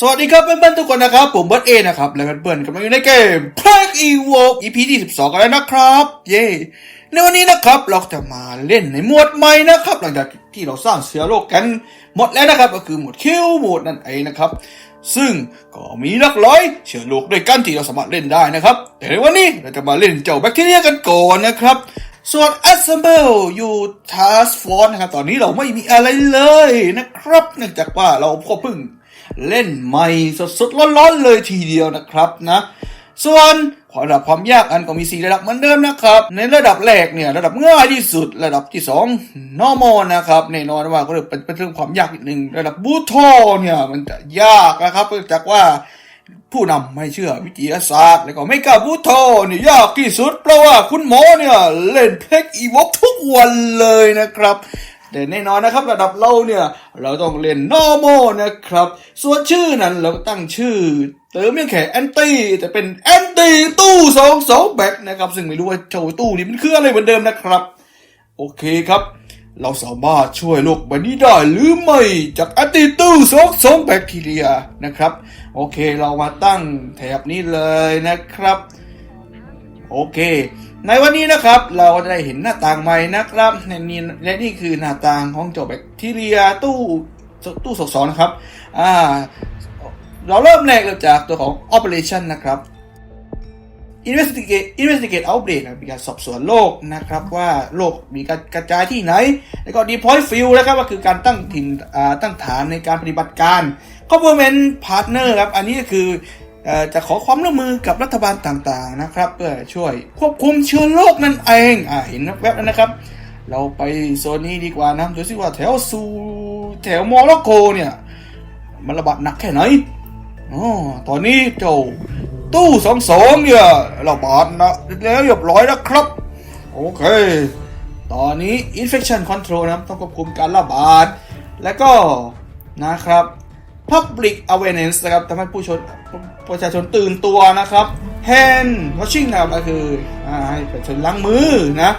สวัสดีครับเพื่อนๆทุกคนนะครับผมเบิร์ดเอนะครับและเพื่อนๆกำลังอยู่ในเกม p r a g e v o EP ที่12กันแล้วนะครับ เย้ในวันนี้นะครับเราจะมาเล่นในหมวดใหม่นะครับ หลังจากที่เราสร้างเสือโลกกันหมดแล้วนะครับ ก็คือหมวดคิวหมวดนั่นเองนะครับ ซึ่งก็มีหลักร้อยเชื้อโรคด้วยกันที่เราสามารถเล่นได้นะครับ แต่ในวันนี้เราจะมาเล่นเจ้าแบคทีเรียกันก่อนนะครับส่วน Assemble อยู่ Task Force นะครับ ตอนนี้เราไม่มีอะไรเลยนะครับ เนื่องจากว่าเราก็เพิ่ง เล่นใหม่สดๆร้อนๆเลยทีเดียวนะครับนะส่วนระดับความยากอันก็มีสี่ระดับเหมือนเดิมนะครับ ในระดับแรกเนี่ยระดับง่ายที่สุด ระดับที่สอง normal นะครับแน่นอนว่าก็เป็นเป็นเรื่องความยากนิดหนึ่งระดับบูโทเนี่ยมันจะยากนะครับเนื่องจากว่าผู้นำไม่เชื่อวิทยาศาสตร์ แล้วก็ไม่กล้าพูดโทเนี่ยยากที่สุด เพราะว่าคุณหมอเนี่ยเล่นเพลกอีวอกทุกวันเลยนะครับ แต่แน่นอนนะครับระดับเราเนี่ยเราต้องเล่น normal นะครับ ส่วนชื่อนั้นเราก็ตั้งชื่อเติมเพียงแค่แอนตี้แต่เป็นแอนตี้ตู้สองสองแบกนะครับ ซึ่งไม่รู้ว่าเจ้าตู้นี้มันคืออะไรเหมือนเดิมนะครับ โอเคครับ เราสามารถช่วยโลกใบนี้ได้หรือไม่จากแอนติตู้สองสองแบคทีเรียนะครับ โอเคเรามาตั้งแถบนี้เลยนะครับ โอเค ในวันนี้นะครับเราจะได้เห็นหน้าต่างใหม่นะครับในนี้และนี่คือหน้าต่างของเจ้าแบคทีเรียตู้ตู้สองสอนะครับอ่าเราเริ่มแรกเริ่มจากตัวของ operation นะครับ investigate investigate outbreak นะมีการสอบสวนโรคนะครับว่าโรคมีการกระจายที่ไหน แล้วก็ deploy field นะครับก็คือการตั้งถิ่นตั้งฐานในการปฏิบัติการ government partner ครับอันนี้ก็คือ จะขอความร่วมมือกับรัฐบาลต่างๆนะครับ เพื่อช่วยควบคุมเชื้อโรคนั่นเองอ่าเห็นแวบๆแล้วนะครับ เราไปโซนนี้ดีกว่านะดูสิว่าแถวซูแถวโมร็อกโกเนี่ย มันระบาดหนักแค่ไหนอ๋อตอนนี้เจ้าตู้สองสองเนี่ยระบาดนะแล้วเรียบร้อยแล้วครับ โอเค ตอนนี้ infection control นะครับต้องควบคุมการระบาด แล้วก็นะครับ public awareness นะครับทำให้ผู้ชนประชาชนตื่นตัวนะครับ hand washing นะครับก็คือให้ประชาชนล้างมือนะ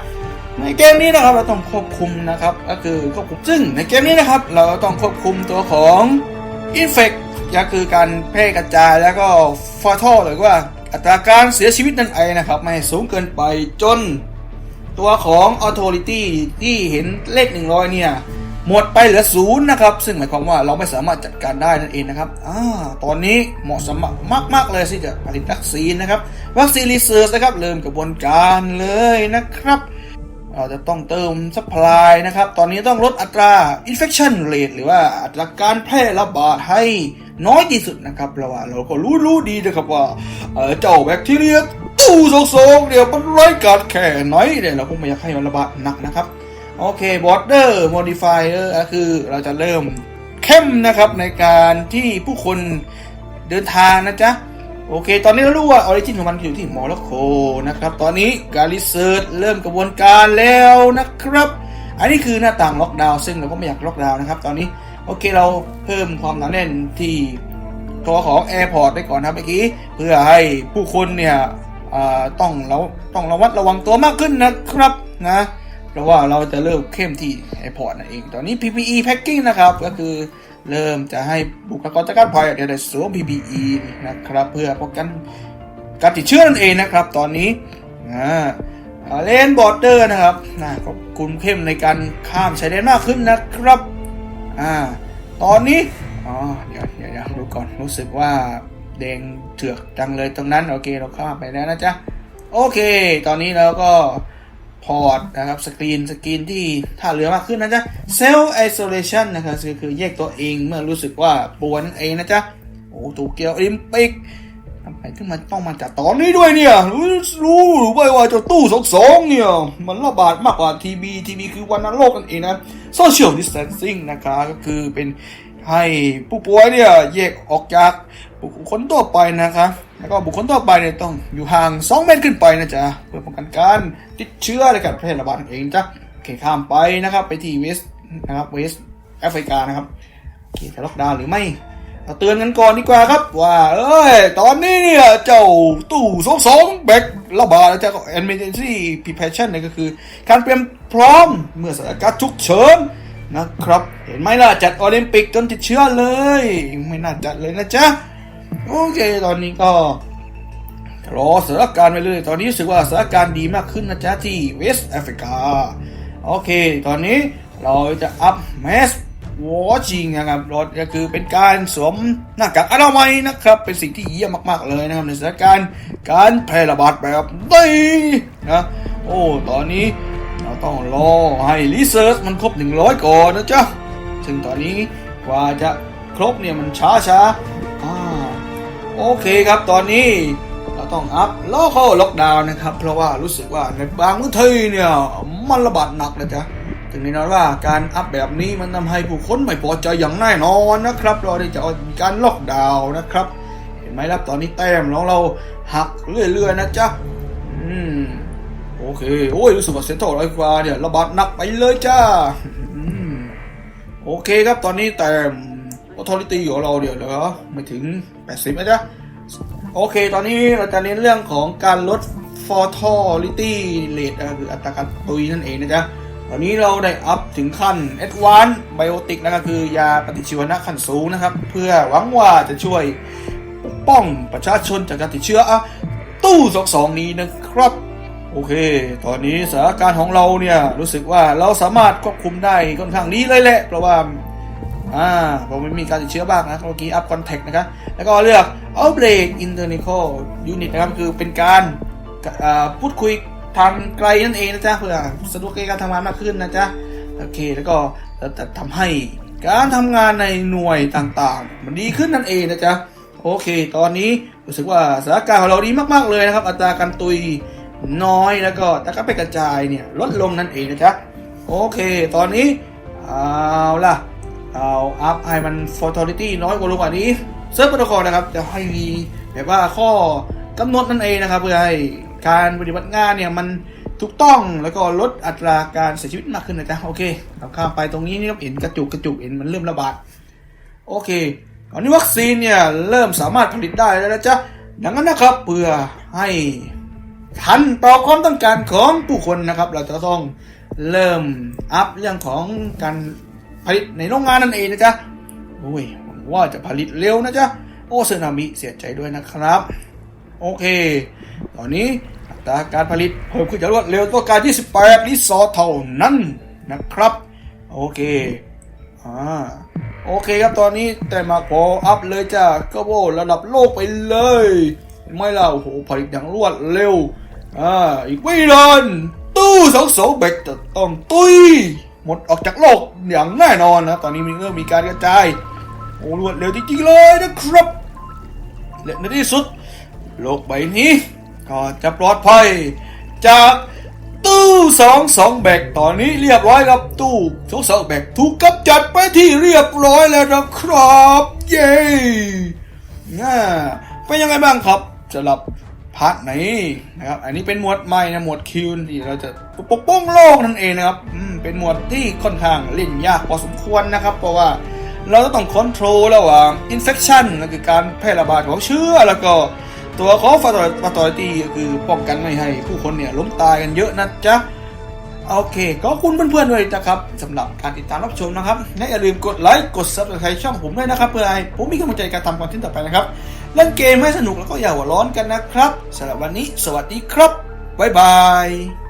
ในเกมนี้นะครับเราต้องควบคุมนะครับก็คือควบคุมซึ่งในเกมนี้นะครับ เราต้องควบคุมตัวของ infect ก็คือการแพร่กระจายแล้วก็ fatal หรือว่าอัตราการเสียชีวิตนั่นเองนะครับ ไม่สูงเกินไปจนตัวของ authority ที่เห็นเลข 100 เนี่ย หมดไปเหลือศูนย์นะครับ ซึ่งหมายความว่าเราไม่สามารถจัดการได้นั่นเองนะครับอ่าตอนนี้เหมาะสมมากๆเลยที่จะผลิตวัคซีนนะครับ วัคซีนรีเสิร์ชนะครับเริ่มกระบวนการเลยนะครับ เราจะต้องเติมซัพพลายนะครับ ตอนนี้ต้องลดอัตรา infection rate หรือว่าอัตราการแพร่ระบาดให้น้อยที่สุดนะครับเราว่าเราก็รู้รู้ดีนะครับว่าเจ้าแบคทีเรียตู้โซงๆเดี๋ยวมันไร้ายกาดแค่ไหนเดี๋ยเราคงไม่อยากให้มันระบาดหนักนะครับ โอเค border modifier ก็คือเราจะเริ่มเข้มนะครับในการที่ผู้คนเดินทางนะจ๊ะ โอเค ตอนนี้เรารู้ว่าออริจินของมันอยู่ที่โมร็อกโกนะครับ ตอนนี้การรีเสิร์ชเริ่มกระบวนการแล้วนะครับ อันนี้คือหน้าต่างล็อกดาวน์ซึ่งเราก็ไม่อยากล็อกดาวน์นะครับ ตอนนี้โอเคเราเพิ่มความหนาแน่นที่ตัวของ Airport ได้ก่อนนะครับเมื่อกี้ เพื่อให้ผู้คนเนี่ยต้องเราต้องระวัดระวังตัวมากขึ้นนะครับนะ เพราะว่าเราจะเริ่มเข้มที่ Airport นั่นเอง ตอนนี้ PPE packing นะครับ ก็คือเริ่มจะให้บุคลากรทางการแพทย์เนี่ยได้สวม PPE นะครับ เพื่อป้องกันการติดเชื้อนั่นเองนะครับ ตอนนี้อ่าเลนบอร์เดอร์นะครับนะก็คุมเข้มในการข้ามชายแดนมากขึ้นนะครับอ่าตอนนี้อ๋อเดี๋ยวเดี๋ยวเดี๋ยวดูก่อนรู้สึกว่าแดงเถือกจังเลยตรงนั้น โอเคเราข้ามไปแล้วนะจ๊ะ โอเค ตอนนี้เราก็ พอร์ตนะครับสกรีนสกรีนที่ท่าเรือมากขึ้นนะจ๊ะ self isolation นะครับคือคือแยกตัวเองเมื่อรู้สึกว่าปวดนั่นเองนะจ๊ะโอ้ตูเกียวโอลิมปิกทำไมถึงมันต้องมาจัดตอนนี้ด้วยเนี่ย รู้รู้หรือไม่ว่าจ้าตู้สองสองเนี่ย มันระบาดมากกว่าทีบีทีบีคือวันนั้นโลกนั่นเองนะ social distancing นะครับก็คือเป็น ให้ผู้ป่วยเนี่ยแยกออกจากบุคคลทั่วไปนะครับ แล้วก็บุคคลทั่วไปเนี่ยต้องอยู่ห่าง 2 เมตรขึ้นไปนะจ๊ะ เพื่อป้องกันการติดเชื้อและการแพร่ระบาดเองจ้ะโอเคข้ามไปนะครับไปที่เวสนะครับเวสแอฟริกานะครับโอเคจะล็อกดาวน์หรือไม่เตือนกันก่อนดีกว่าครับว่าเอ้ยตอนนี้เนี่ยเจ้าตู้สองสองแบกระบาดแล้วจะ emergency preparation เนี่ยก็คือ การเตรียมพร้อมเมื่อสถานการณ์ฉุกเฉิน นะครับ เห็นไหมล่ะ จัดโอลิมปิกจนติดเชื้อเลย ไม่น่าจัดเลยนะจ๊ะ โอเค ตอนนี้ก็รอสถานการณ์ไปเลย ตอนนี้รู้สึกว่าสถานการณ์ดีมากขึ้นนะจ๊ะ ที่เวสต์แอฟริกา โอเค ตอนนี้เราจะอัพแมสวอชิงนะครับรถก็คือเป็นการสวมหน้ากากอนามัยนะครับ เป็นสิ่งที่เยี่ยมมาก ๆ เลยนะครับในสถานการณ์การแพร่ระบาดแบบนี้นะ โอ้ ตอนนี้ ต้องรอให้รีเสิร์ชมันครบ 100 ก่อนนะจ๊ะ ซึ่งตอนนี้กว่าจะครบเนี่ยมันช้าช้าอ่าโอเคครับตอนนี้เราต้องอัพล็อกเข้าล็อกดาวน์นะครับ เพราะว่ารู้สึกว่าในบางพื้นที่เนี่ยมันระบาดหนักนะจ๊ะถึงแน่นอนว่าการอัพแบบนี้มันทำให้ผู้คนไม่พอใจอย่างแน่นอนนะครับ เราได้จะมีการล็อกดาวน์นะครับ เห็นไหมครับตอนนี้แต้มของเราหักเรื่อยๆนะจ๊ะ เค โอ้ยรู้สึกว่าเซ็นทรัลไลฟ์กว่าเนี่ยระบาดหนักไปเลยจ้าโอเคครับตอนนี้แต่ออทอริตี้ของเราเดี๋ยวเหลือไม่ถึง 80นะจ๊ะโอเค ตอนนี้เราจะเน้นเรื่องของการลด fatality rate นะคืออัตราการตุยนั่นเองนะจ๊ะตอนนี้เราได้อัพถึงขั้น advanced biotic นะครับคือยาปฏิชีวนะขั้นสูงนะครับ เพื่อหวังว่าจะช่วยปกป้องประชาชนจากการติดเชื้อตู้สองสองนี้นะครับ โอเค ตอนนี้สถานการณ์ของเราเนี่ยรู้สึกว่าเราสามารถควบคุมได้ค่อนข้างดีเลยแหละ เพราะว่าอ่าผมไม่มีการติดเชื้อบ้างนะเมื่อกี้อัพคอนแทคนะครับแล้วก็เลือก outbreak internal unit นะครับคือเป็นการอ่าพูดคุยทางไกลนั่นเองนะจ๊ะเพื่อสะดวกในการทำงานมากขึ้นนะจ๊ะโอเคแล้วก็จะทำให้การทำงานในหน่วยต่างๆ มันดีขึ้นนั่นเองนะจ๊ะโอเค ตอนนี้รู้สึกว่าสถานการณ์ของเราดีมากๆเลยนะครับ อัตราการตุย น้อยแล้วก็แต่ก็ไปกระจายเนี่ยลดลงนั่นเองนะจ๊ะโอเค ตอนนี้เอาล่ะเอาอัพให้มัน fatality น้อยกว่าลงกว่านี้เซิร์ฟโปรโตคอลนะครับจะให้มีแบบว่าข้อกำหนดนั่นเองนะครับ เพื่อให้การปฏิบัติงานเนี่ยมันถูกต้องแล้วก็ลดอัตราการเสียชีวิตมากขึ้นนะจ๊ะโอเคเราข้ามไปตรงนี้นี่ครับเห็นกระจุกกระจุกเห็นมันเริ่มระบาดโอเคตอนนี้วัคซีนเนี่ยเริ่มสามารถผลิตได้แล้วนะจ๊ะดังนั้นนะครับเพื่อให้ ทันต่อความต้องการของผู้คนนะครับ เราจะต้องเริ่มอัพเรื่องของการผลิตในโรงงานนั่นเองนะจ๊ะโอ้ยว่าจะผลิตเร็วนะจ๊ะโอซึนามิเสียใจด้วยนะครับ โอเค ตอนนี้อัตราการผลิตเพิ่มขึ้นอย่างรวดเร็วตัวการ 28 ลิซอเท่านั้นนะครับ โอเคอ่าโอเคครับตอนนี้แต่มาขออัพเลยจ้าก็โบระดับโลกไปเลย ไม่ล่ะโอ้โหผลิตอย่างรวดเร็ว อ่าอีกไม่นานตู้สองสองเบกจะต้องตุยหมดออกจากโลกอย่างแน่นอนนะตอนนี้มีเริ่มมีการกระจายโอ้รวดเร็วจริงๆเลยนะครับและในที่สุด โลกใบนี้ ก็จะปลอดภัย จากตู้สองสองแบกตอนนี้เรียบร้อยครับตู้สองสองแบกถูกกำจัดไปที่เรียบร้อยแล้วนะครับ เย้น่าเป็นยังไงบ้างครับสำหรับ พาร์ทไหนนะครับ อันนี้เป็นหมวดใหม่นะหมวดคิวที่เราจะปกป้องโลกนั่นเองนะครับอืมเป็นหมวดที่ค่อนข้างเล่นยากพอสมควรนะครับ เพราะว่าเราต้องคอนโทรลระหว่างอินเฟคชันก็คือการแพร่ระบาดของเชื้อแล้วก็ตัวของฟาตอตอตี้ก็คือป้องกันไม่ให้ผู้คนเนี่ยล้มตายกันเยอะนะจ๊ะโอเค ก็คุณเพื่อนๆด้วยนะครับสำหรับการติดตามรับชมนะครับ และอย่าลืมกดไลค์ กด subscribe ช่องผมด้วยนะครับ เพื่อให้ผมมีกำลังใจการทำคอนเทนต์ต่อไปนะครับ เล่นเกมให้สนุกแล้วก็อย่าหัวร้อนกันนะครับสำหรับวันนี้ สวัสดีครับบ๊ายบาย